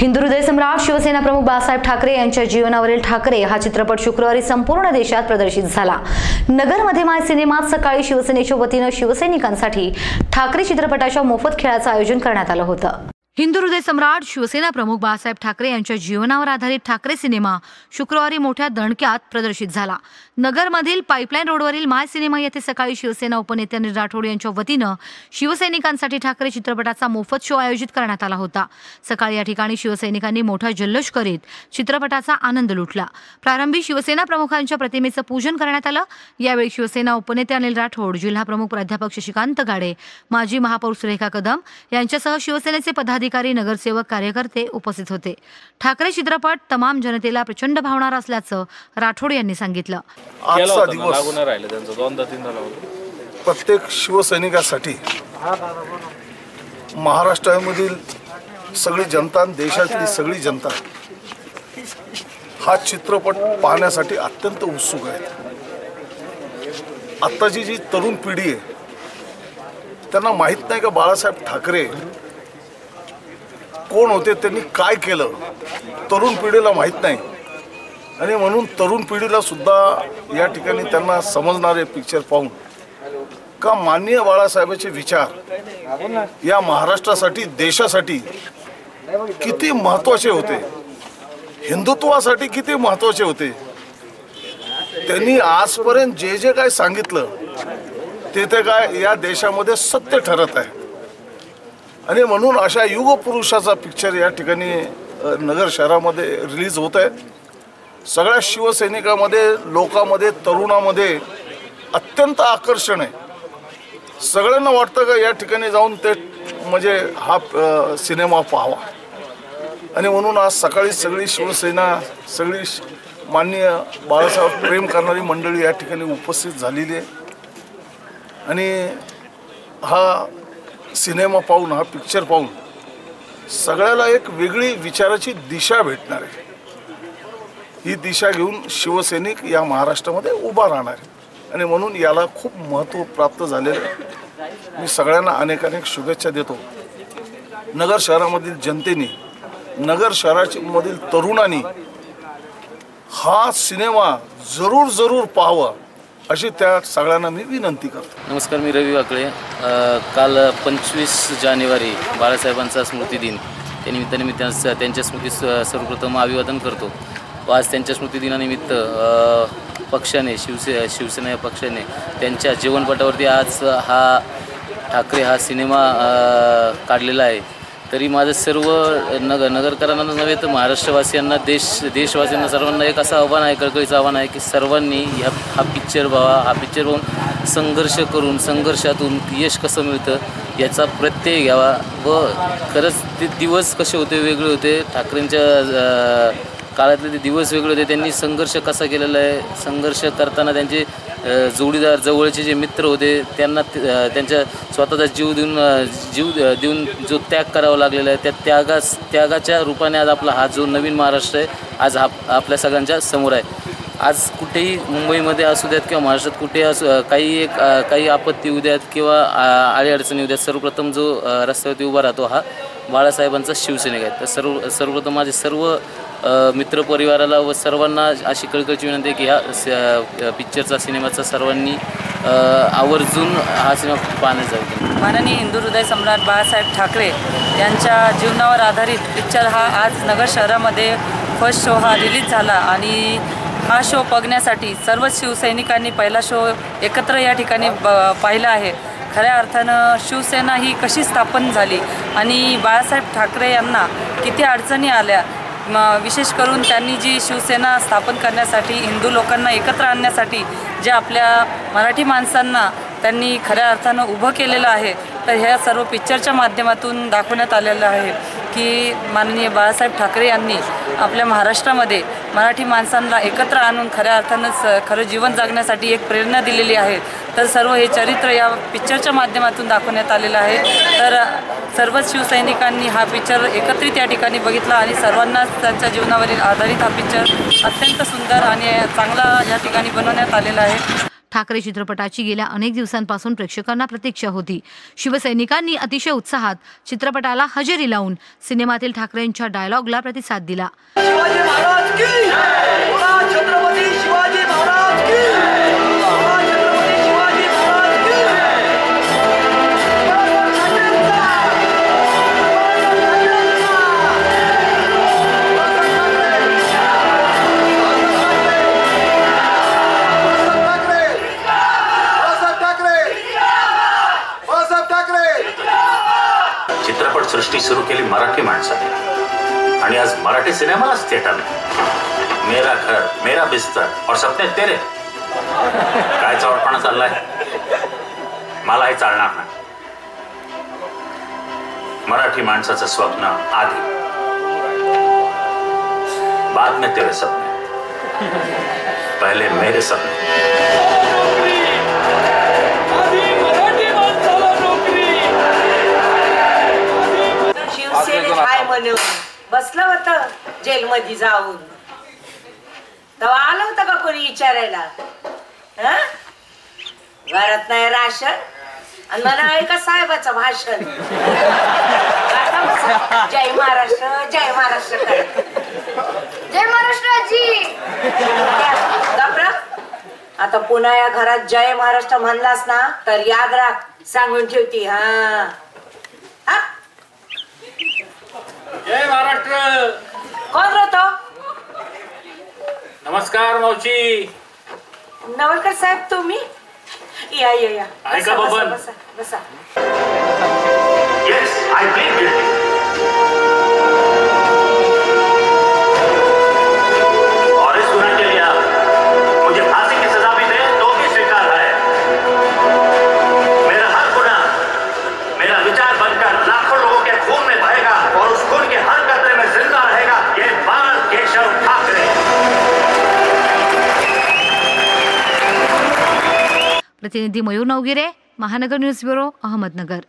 हिंदू हृदय सम्राट शिवसेना प्रमुख बाळासाहेब ठाकरे यांच्या जीवनावरील ठाकरे हा चित्रपट शुक्रवारी संपूर्ण देशात प्रदर्शित झाला. नगरमध्ये माय सिनेमात सकाळी शिवसेनेच्या वतीनं शिवसैनिकांसाठी ठाकरे चित्रपटाच्या मोफत खेळाचं आयोजन करण्यात आलं होतं. हिंदू हृदय सम्राट शिवसेना प्रमुख बाळासाहेब ठाकरे यांच्या जीवनावर आधारित ठाकरे सिनेमा शुक्रवारी मोठ्या दणक्यात प्रदर्शित झाला. नगरमधील पाईपलाईन रोडवरील माय सिनेमा येथे सकाळी शिवसेना उपनेते अनिल राठोड यांच्या वतीनं शिवसैनिकांसाठी ठाकरे चित्रपटाचा मोफत शो आयोजित करण्यात आला होता. सकाळी या ठिकाणी शिवसैनिकांनी मोठा जल्लोष करीत चित्रपटाचा आनंद लुटला. प्रारंभी शिवसेना प्रमुखांच्या प्रतिमेचं पूजन करण्यात आलं. यावेळी शिवसेना उपनेते अनिल राठोड जिल्हा प्रमुख प्राध्यापक शशिकांत गाडे माजी महापौर सुरेखा कदम यांच्यासह शिवसेनेचे पदाधिकारी नगरसेवक कार्यकर्ते उपस्थित होते. ठाकरे चित्रपट तमाम जनतेला प्रचंड भावणार असल्याचं राठोड यांनी सांगितलं. आजचा दिवस. राहिलं त्यांचं दोनदा तीनदा प्रत्येक शिवसैनिकासाठी महाराष्ट्रामधील सगळी जनता आणि देशातली सगळी जनता हा चित्रपट पाहण्यासाठी अत्यंत उत्सुक आहे आत्ताची जी तरुण पिढी आहे त्यांना माहीत नाही का बाळासाहेब ठाकरे कोण होते त्यांनी काय केलं तरुण पिढीला माहीत नाही. आणि म्हणून तरुण पिढीला सुद्धा या ठिकाणी त्यांना समजणारे पिक्चर पाहून का माननीय बाळासाहेबांचे विचार या महाराष्ट्रासाठी देशासाठी किती महत्त्वाचे होते? हिंदुत्वासाठी किती महत्त्वाचे होते? त्यांनी आजपर्यंत जे जे काय सांगितलं ते ते काय या देशामध्ये सत्य ठरत आहे. आणि म्हणून अशा युग पुरुषाचा पिक्चर या ठिकाणी नगर शहरामध्ये रिलीज होत आहे. सगळ्या शिवसैनिकामध्ये लोकांमध्ये तरुणामध्ये अत्यंत आकर्षण आहे. सगळ्यांना वाटतं का या ठिकाणी जाऊन ते म्हणजे हा सिनेमा पाहावा. आणि म्हणून आज सकाळी सगळी शिवसेना सगळी श- माननीय बाळासाहेब प्रेम करणारी मंडळी या ठिकाणी उपस्थित झालेली आहे. आणि हा सिनेमा पाहून हा पिक्चर पाहून सगळ्याला एक वेगळी विचाराची दिशा भेटणार आहे. ही दिशा घेऊन शिवसैनिक या महाराष्ट्रामध्ये उभा राहणार आहे. आणि म्हणून याला खूप महत्त्व प्राप्त झालेलं आहे. मी सगळ्यांना अनेक अनेक शुभेच्छा देतो. नगर शहरामधील जनतेने नगर शहरामधील तरुणांनी हा सिनेमा जरूर जरूर पाहावा. अशी त्या सगळ्यांना मी विनंती करतो. नमस्कार मी रवी वाकळे. काल पंचवीस जानेवारी बाळासाहेबांचा स्मृतिदिन त्यानिमित्ताने मी त्यांस त्यांच्या स्मृतीस सर्वप्रथम अभिवादन करतो. व आज त्यांच्या स्मृतिदिनानिमित्त पक्षाने शिवसे शिवसेना या पक्षाने त्यांच्या जीवनपटावरती आज हा ठाकरे हा सिनेमा काढलेला आहे. तरी माझं सर्व नगर नगरकरांना नव्हे तर महाराष्ट्रवासियांना देश देशवासियांना सर्वांना एक असं आव्हान आहे कळकळीचं आव्हान आहे की सर्वांनी ह्या हा पिक्चर बघा हा पिक्चर पाहून संघर्ष करून संघर्षातून यश कसं मिळतं याचा प्रत्यय घ्यावा. व खरंच ते दिवस कसे होते वेगळे होते ठाकरेंच्या काळातले ते दिवस वेगळे होते. त्यांनी संघर्ष कसा केलेला आहे? संघर्ष करताना त्यांचे जोडीदार जवळचे जे मित्र होते त्यांना त्यांच्या स्वतःचा जीव देऊन जीव देऊन जो त्याग करावा लागलेला आहे त्या त्यागास त्यागाच्या रूपाने आज आपला हा जो नवीन महाराष्ट्र आहे आज हा आपल्या सगळ्यांच्या समोर आहे. आज कुठेही मुंबईमध्ये असू द्यात किंवा महाराष्ट्रात कुठेही असू काही एक काही आपत्ती येऊ द्यात किंवा अ, अडीअडचणी येऊ द्यात सर्वप्रथम जो रस्त्यावरती उभा राहतो हा बाळासाहेबांचा शिवसैनिक आहे. तर सर्व सर्वप्रथम माझे सर्व मित्रपरिवाराला व सर्वांना अशी कळकळची विनंती आहे की ह्या स- पिक्चरचा सिनेमाचा सर्वांनी आवर्जून हा सिनेमा पाहण्यात जाऊ माननीय हिंदू हृदय सम्राट बाळासाहेब ठाकरे यांच्या जीवनावर आधारित पिक्चर हा आज नगर शहरामध्ये फर्स्ट शो हा रिलीज झाला आणि हा शो बघण्यासाठी सर्व शिवसैनिकांनी पहिला शो एकत्र या ठिकाणी ब पाहिला आहे. खऱ्या अर्थानं शिवसेना ही कशी स्थापन झाली आणि बाळासाहेब ठाकरे यांना किती अडचणी आल्या विशेष करून त्यांनी जी शिवसेना स्थापन करण्यासाठी हिंदू लोकांना एकत्र आणण्यासाठी जे आपल्या मराठी माणसांना त्यांनी खऱ्या अर्थानं उभं केलेलं आहे तर ह्या सर्व पिक्चरच्या माध्यमातून दाखवण्यात आलेलं आहे की माननीय बाळासाहेब ठाकरे यांनी आपल्या महाराष्ट्रामध्ये मराठी माणसांना एकत्र आणून खऱ्या अर्थानं स खरं जीवन जगण्यासाठी एक प्रेरणा दिलेली आहे. तर सर्व हे चरित्र या पिक्चरच्या माध्यमातून दाखवण्यात आलेलं आहे. तर सर्वच शिवसैनिकांनी हा पिक्चर एकत्रित या ठिकाणी बघितला आणि सर्वांनाच त्यांच्या जीवनावरील आधारित हा पिक्चर अत्यंत सुंदर आणि चांगला या ठिकाणी बनवण्यात आलेला आहे. ठाकरे चित्रपटाची गेल्या अनेक दिवसांपासून प्रेक्षकांना प्रतीक्षा होती. शिवसैनिकांनी अतिशय उत्साहात चित्रपटाला हजेरी लावून सिनेमातील ठाकरेंच्या डायलॉगला प्रतिसाद दिला. शिवाजी महाराज की! सृष्टी सुरू केली मराठी माणसाने. आणि आज मराठी सिनेमालाच थिएटर नाही मेरा घर मेरा बिस्तर और सपने तेरे. काय चवटपणा चाललाय? मला हे चालणार नाही. मराठी माणसाचं स्वप्न आधी. बाद में तेरे सपने. पहले मेरे सपने. म्हणून बसलं होतं जेलमध्ये जाऊन. तेव्हा आलं होतं का कोणी विचारायला? हं? घरात नाही राशन? आणि मला आहे का साहेबाचं भाषण. जय महाराष्ट्र जय महाराष्ट्र जय महाराष्ट्राची गप्रा आता पुन्हा या घरात जय महाराष्ट्र म्हणलास ना तर याद राख. सांगून ठेवती हा. जय महाराष्ट्र. कोण होतो नमस्कार मावशी. नवलकर साहेब तुम्ही? या या या. आहे का बसा, बसा, बबन? बसा बसा. प्लीड गिल्टी और ಪ್ರತಿನಿಧಿ ಮಯೂರ್ ನೌಗಿರೆ ಮಹಾನಗರ ನ್ಯೂಸ್ ಬ್ಯೂರೋ ಅಹಮದ್ನಗರ್.